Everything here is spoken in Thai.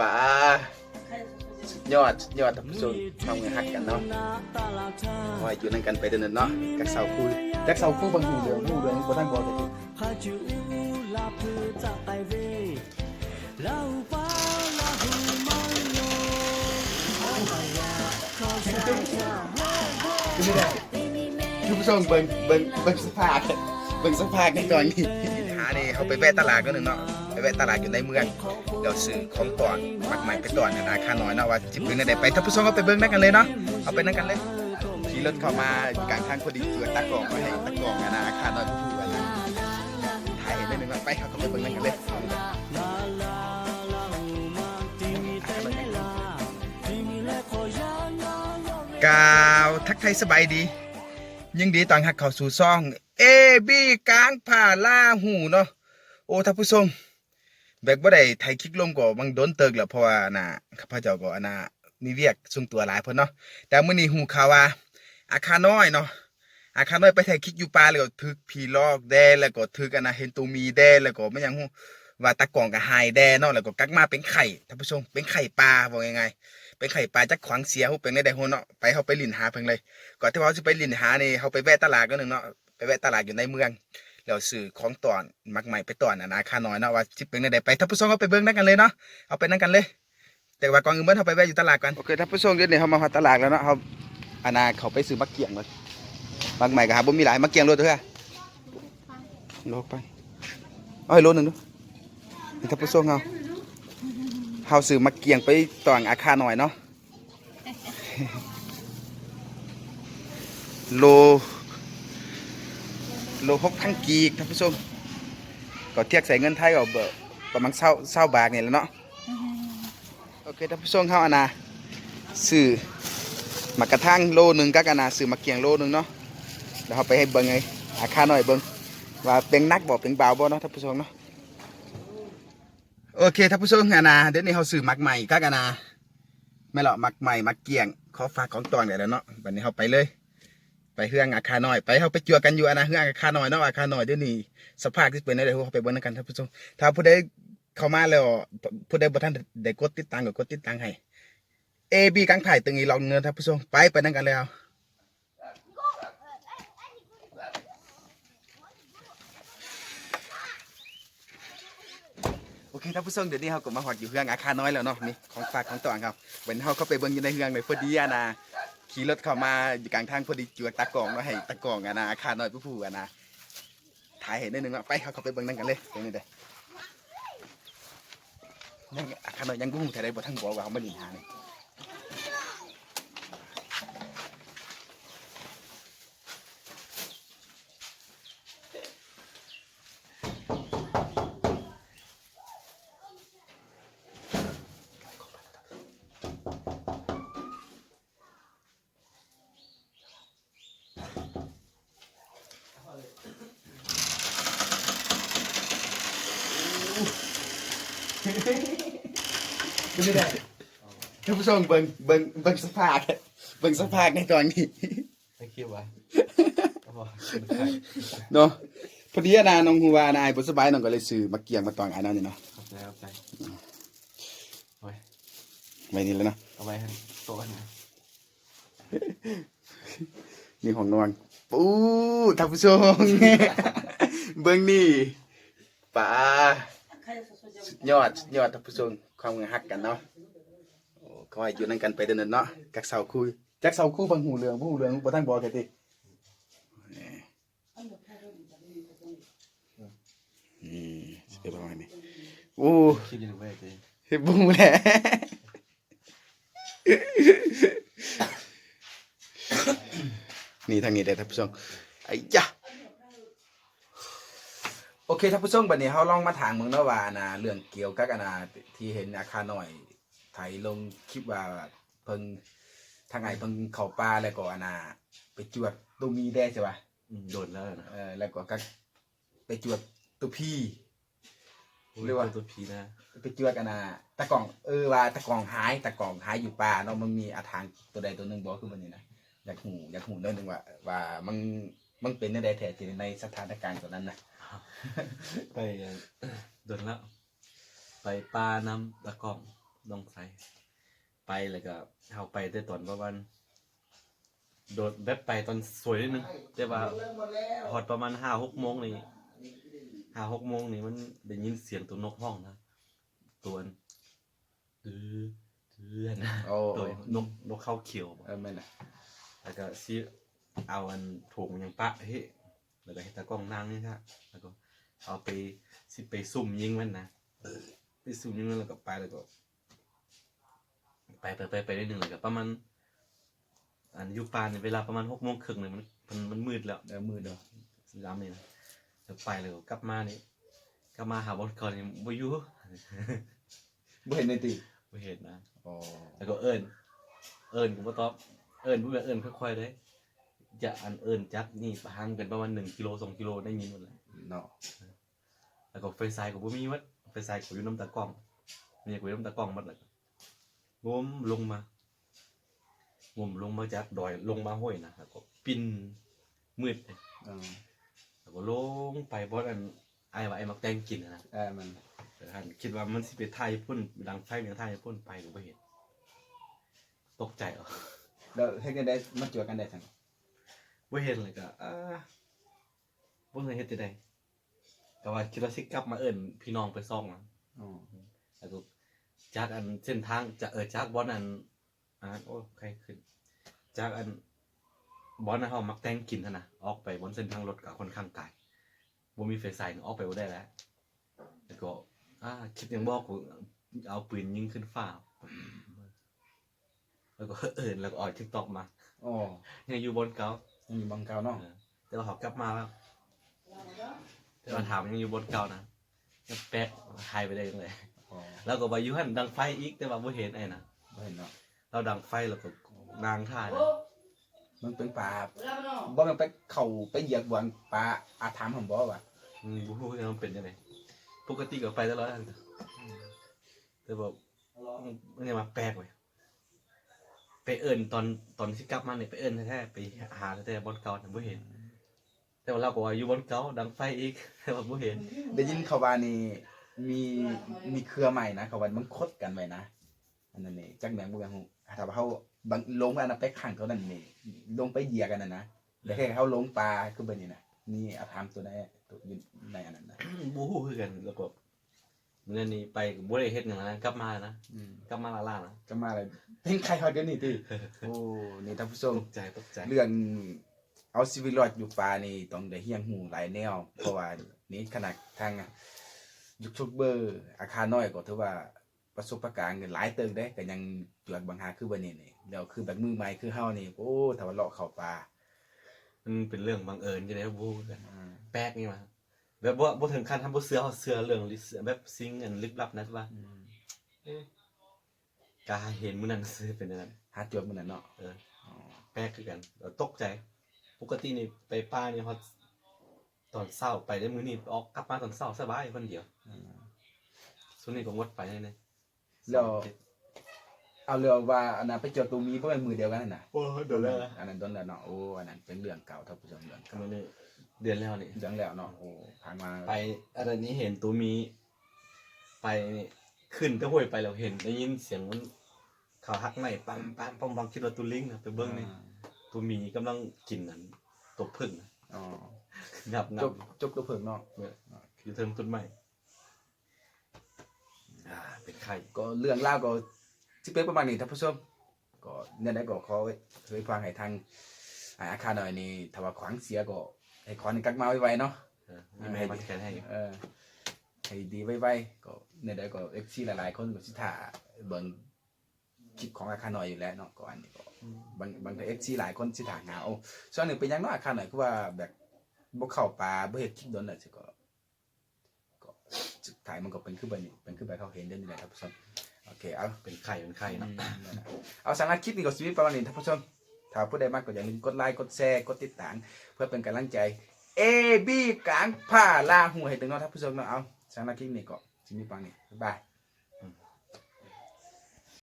ป่าสุดยอดสุดยอดท่านผู้ชมทำงินหักกันเนาะคอยอยู่นั่นกันไปเดินเนาะกักเสาคู่กักเสาคู่บางหูเหลืองหูเหลืองบ่ทันบอกเลยท่านผู้ชมเบิ่งเบิ่งเบิ่งสภาพเบิ่งสภาพกันก่อนนี่หานี่เขาไปแวะตลาดก็หนึ่งเนาะ ไปแวะตลาดอยู่ในเมืองเดี๋ยวซื้อของตอนมักใหม่ไปตอนนะค่าน้อยเนาะว่าจิบเบิ่งได้ไปท่าผู้ชมก็ไปเบิ่งนั่นกันเลยเนาะเอาไปนั่นกันเลยขี่รถเข้ามากลางทางพอดีเจอตากล้องมาให้ตากล้องนะค่าน้อยผู้ๆอะนะถ่ายให้ได้หนึ่งว่าไปเขาก็ไปเบิ่งนั่นกันเลยกาวทักไทยสบายดี ยังดีตอนหักเข้าสู่ซ่อง เอบีกลางผ่าล่าหูเนาะโอ้ท่านผู้ชม แบกบ่ได้ไทยคลิกลงก็บางโดนเติกแล้วเพราะว่าน่ะข้าพเจ้าก็อันน่ะมีเวียกส่งตัวหลายเพิ่นเนาะแต่มื้อนี้หูข่าวว่าอาคาน้อยเนาะอาคาน้อยไปไทยคลิกอยู่ป่าแล้วก็ถึกผีลอกแดแล้วก็ถึกอันน่ะเห็นตัวมีแดแล้วก็ไม่ยังฮู้ว่าตะกองก็หายแดเนาะแล้วก็กักมาเป็นไข่ท่านผู้ชมเป็นไข่ปลาว่ายังไงเป็นไข่ปลาจักขวางเสียฮู้เป็นได้ได้ฮู้เนาะไปเฮาไปลิ้นหาเพิ่นเลยก่อนที่เขาจะไปลินหานี่เขาไปแวะตลาดก็หนึ่งเนาะไปแวะตลาดอยู่ในเมือง แล้วซื้อของตอนมักใหม่ไปตอนอะนะค่าน้อยเนาะว่าสิเป็นได้ไปถ้าผู้ชมก็ไปเบิ่งนั่นกันเลยเนาะเอาไปนั่นกันเลย แต่ว่าก่อนอื่นเบิ่งเขาไปแวะอยู่ตลาดกันโอเคถ้าผู้ชมเดี๋ยวนี้เขามาฮอดตลาดแล้วเนาะเขาอานาเขาไปซื้อมักเกียงเลยมักใหม่ก็หาบ่มีหลายมักเกียงโลเท่าไหร่โลไปเอาให้โลหนึงดูถ้าผู้ชมเขาเขาซื้อมักเกียงไปตอนอาคาหน่อยเนาะโล โลหกพันกีกท่านผู้ชมก็เทียบใส่เงินไทยก็เบอร์ประมาณเศร้าเศร้าบาทนี่แหล้วเนาะโอเคท่านผู้ชมเข้าอานาซื้อหมากกระทั่งโลหนึ่งก็กันนาซื้อหมากเกียงโลหนึ่งเนาะเดี๋ยวเราไปให้เบิ้งไงอาคาหน่อยเบิ้งว่าเป็นนักบ่เป็นเบาบ่เนาะท่านผู้ชมเนาะโอเคท่านผู้ชมอานาเดี๋ยวนี้เขาซื้อหมักใหม่ก็กันนาไม่หรอกหมักใหม่หมักเกียงขอฝากของตอนเดี๋ยวแล้วเนาะวันนี้เขาไปเลย ไปเฮืองอาคาน้อยไปเขาไปจัวกันอยู่อนะเฮืองอาคาน้อยนาะอาคาน้อยเดี๋ยวนี้สภาพที่เป็นได้เดี๋ยเขาไปเบิ่งนกันท่านผู้ชมถ้าผู้ใดเข้ามาแล้วผู้ใดบ่ทันได้กดติดตามก็กดติดตามให้ AB กังไผ่ตึงอีลองเงินท่านผู้ชมไปไปนั่นกันเลยเอาโอเคท่านผู้ชมเดี๋ยวนี้เขาก็มาหอดอยู่เฮืองอาคาน้อยแล้วเนาะนี่ของฝากของตอนครับเว้นเขาเข้าไปเบิ่งอยู่ในเฮืองเลยพอดีนะ ขี่รถเข้ามาอยู่กลางทางพอดีจวกตากล่องเนาะให้ตากล่องอะนะอาคารน้อยผู้ผู้อะนะถ่ายเห็นได้หนึ่งว่าไปเขาเข้าไปเบิ่งนั่นกันเลยตรงนี้เด้อนั่นอาคารน้อยยังกู้ถ่ายได้บ่ทั้งบอกว่าเขาไม่ลินหาเลย ท่านผู้ชมเบิ่งเบิ่งเบิ่งสภาพเบิ่งสภาพในตอนนี้ไม่คิดว่าเอาบอกเนาะพอดีอะนะน้องฮูวานะไอ้บ่สบายน้องก็เลยซื้อมาเกี่ยงมาตอนอันนั้นนี่เนาะเข้าใจเข้าใจเอาไว้ไว้นี่แล้วเนาะเอาไว้ให้โต๊ะนะนี่ของน้องปู้ท่านผู้ชมเบิ่งนี่ปลา สุดยอดยอดท่านผู้ชมความหักกันเนาะโอ้ก็ให้อยู่นั่นกันไปเดินเนาะกักเสาคุยจักเสาคู่บางหูเหลืองผู้หูเหลืองบ่ทันบอกแค่ติอืมสิเป็นประมาณนี้โอ้คิดอยังไงเจ๊เฮ็ดบุ้งแหละนี่ทางนี้เด้อท่านผู้ชมไอ้ยะ เคท่านผู้ชมบัดนี้เฮาลองมาถามมึงเนาะว่านะเรื่องเกี่ยวกับอันนะที่เห็นอาคารหน่อยไทยลงคลิปว่าเพิ่งทางไงเพิ่งเข้าป่าแล้วก็อันน่ะไปจวดตัวมีแด้ใช่ป่ะอืมโดนแล้วนะเออแล้วก็ก็ไปจวดตัวพี่เรีเรียยกกว่าว่าตัวผีนะไปจวดกันนะตะกล่องเออว่าตะกล่องหายตะกล่องหายอยู่ป่าเนาะมันมีอาถรรพ์ตัวใดตัวหนึ่งบอกคือมันนี่นะอยากหูอยากหูเรื่องหนึงว่าว่ามัน มันเป็นในใดแท้จริงในสถานการณ์ตอนนั้นนะไปเอ่อโดนแล้วไปปลาน้ำตะกร้องน้องไซไปแล้วก็เฮาไปแต่ตอนประมาณโดดแบบไปตอนสวยนิดนึงแต่ว่าพอดประมาณห้าหกโมงนี่ห้าหกโมงนี่มันได้ยินเสียงตัวนกห้องนะตัวอันตื้อตื้อนะโอ้ตัวนกนกเข้าเขียวบ่เออแม่นน่ะแล้วก็ซิ เอาอันถุงยังปะเฮ้แล้วก็ให้ตากล้องนั่งนี่ค่ะแล้วก็เอาไปสิไปซุ่มยิงมันนะไปซุ่มยิงมันแล้วก็ไปแล้วก็ ไปไปไปไปได้หนึ่งเลยก็ประมาณอันอยูปานเนี่ยเวลาประมาณหกโมงครึ่งเนี่ยมันมันมันมืดแล้วเออมือเด้อย้ำนี่นะจะไปเลยก็กลับมานี่กลับมาหาบอลก่อนนี่บ่อยู่บ่เห็นในติบ่เห็นนะอ๋อแล้วก็เอิญเอิญกูบ่ตอบเอิญพูดแบบเอิญค่อยๆเลย จะอันเอิญจักนี่ห่างกันประมาณหนึ่งกิโลสองกิโลได้ยินหมดเลยเนาะแล้วก็ไฟฉายกูบ่มีวัดไฟฉายกูอยู่น้ำตากล้องนี่กูอยู่น้ำตากล้องหมดเลยงมลงมางมลงมาจากดอยลงมาห้วยนะแล้วก็ปินมืดเลยเออแล้วก็ลงไปบอสอันไอ้ว่าไอ้มักแตงกินน่ะนะเออมันแต่ท่านคิดว่ามันสิไปไทยพุ่นดังไฟเมียงไทยพุ่นไปกูบ่เห็นตกใจเหรอแล้วเฮ็ดกันได้มาจวดกันได้จัง บ่เห็นเลยก็อ่าบ่เคยเฮ็ดจังได๋แต่ว่าคิดว่าสิกลับมาเอิ้นพี่น้องไปซ่องนะอ๋อแล้วก็จากอันเส้นทางจะเออจากบอนอันอ่าโอ้ใครขึ้นจากอันบอนนะเฮามักแต่งกินหั่นน่ะออกไปบนเส้นทางรถก็ค่อนข้างไกลบ่มีไฟสายออกไปบ่ได้แล้วแล้วก็อ่าคิดยังบอกกูเอาปืนยิงขึ้นฟ้า แล้วก็เอินแล้วก็ออกทิกตอกมาอ๋อยังอยู่บนเก่า ยังมีบางเก่าเนาะเออแต่ว่าเขากลับมาแล้วแต่ว่าถามยังอยู่บนเก่านะยังแป๊กหายไปได้ยังไงอ๋อแล้วก็ไปอยุหันดังไฟอีกแต่ว่าบ่เห็นไอ้นะบ่เห็นเนาะเราดังไฟแล้วก็นางท่านะมันเป็นปลาบ่แมันไปเข้าไปเหยียบบวนปลาอาถามผมบ่ว่าอืมบ่รู้ว่ามันเป็นยังไงปกติก็ไปตลอดนั่นแต่แบบมันยังมาแปลกเว้ย ไปเอิญตอนตอนที่กลับมาเนี่ยไปเอิญแท้ๆไปหาแต่บนเก่าแต่บ่เห็น แต่ว่าเราก็ว่าอยู่บนเก่าดังไฟอีกแต่ว่าบ่เห็นได้ยินเขาว่านี่มีมีเครือใหม่นะเขาว่ามันคดกันไว้นะอันนั้นนี่จักแหนงบ่แม่นฮู้ถ้าว่าเฮาบางลงอันนั้นไปขังเขานั่นนี่ลงไปเหยียกันน่ะนะแล้วให้เขาลงปลาคือแบบนี้น่ะนี่อาถามตัวใดตัวอยู่ในอันนั้นนะบูฮู้คือกันแล้วก็เมื่อนี้ไปก็บ่ได้เฮ็ดหยังนะกลับมานะอืมกลับมาละล่านะจะมาอะไรเป็นใครเขาเดี๋ยวนี้ติโอ้นี่ท่านผู้ชมตกใจตกใจเรื่องเอาชีวิตรอดอยู่ป่านี่ต้องได้เฮียงหูหลายแนว เพราะว่านี่ขนาดทางยูทูบเบอร์ อาคารน้อยก็ถือว่าประสบการณ์หลายเติงได้ก็ยังจวดบางหาคือวันนี้นี่แล้วคือแบบมือใหม่คือเฮานี่โอ้ถ้าว่าเลาะเข้าป่ามันเป็นเรื่องบังเอิญจังได๋บ่ฮู้คือกันอืมแปลกนี่มา แบบว่าบ่ถึงขั้นทำบ่เสือเอาเสือเรื่องลิแบบซิงอันลึกลับนะว่าอืมกาเห็นมื้อนั้นซื้อเป็นอันนั้นหาจวดมื้อนั้นเนาะเอออ๋อแปลกคือกันแล้วตกใจ ปกตินี่ไปป่านี่ฮอดตอนเช้าไปได้มื้อนี้ออกกลับมาตอนเช้าสบายคนเดียวอืมส่วนนี้ก็งดไปเลยนะแล้วเอาเรื่องว่าอันนั้นไปเจอตัวมีบ่แม่นมือเดียวกันนั่นน่ะโอ้เดี๋ยวแล้วอันนั้นโดนแล้วเนาะโอ้อันนั้นเป็นเรื่องเก่าท่านผู้ชมเรื่องทำเก่าไมนี่ เดือนแล้วนี่เรื่องแล้วเนาะโอ้ผ่านมาไปอะไรนี้เห็นตัวมี ไปนี่ขึ้นก็ห้วยไปแล้วเห็นได้ยินเสียงมันเขาหักไหมปั๊มปั๊มปั๊มปั๊มคิดว่าตัวลิงนะไปเบิ้งนี่ตัวมีกำลังกินนั่นตัวพึ่งนะอ๋องับงัจบบจบตัวเพิ่งเนาะเนี่ยอยู่เทิงต้นไม้อ่าเป็นไข่ก็เรื่องเล่าวก็ที่เป็นประมาณนี้ท่านผู้ชมก็เนี่ยได้ก็ขอเคยฟังให้ทางอ่าอาคารหน่อยนี่ถ้าว่าขวางเสียก็ ให้ขอนี่กักมาไว้ๆเนาะเออมีแม่มันแค่ให้อยู่เออให้ดีไว้ๆก็เนี่ยได้ก็เอ็กซี่หลายๆคนก็สิท่าเบิ่งคลิปของอาคารหน่อยอยู่แล้วเนาะก็อันนี้ก็บางบางทีเอ็กซี่หลายคนสิท่าหาเอาส่วนหนึ่งเป็นหยังเนาะอาคารหน่อยคือว่าแบบบ่เข้าป่าบ่เฮ็ดคลิปโดนน่ะสิก็ก็สุดท้ายมันก็เป็นคือแบบนี้เป็นคือแบบเขาเห็นเด้อนี่แหละท่านผู้ชมโอเคเอาเป็นไข่เป็นไข่เนาะเอาสำหรับคลิปนี้ก็ชีวิตประมาณนี้ท่านผู้ชม ถ้าผู้ใดมากก็อย่าลืมกดไลค์กดแชร์กดติดตามเพื่อเป็นกำลังใจเอบีกลางผ้าลาหัวให้ถึงเนาะท่านผู้ชมเนาะเอาสำหรับคลิปนี้ก็ชีวิตประมาณนี้บ๊ายบาย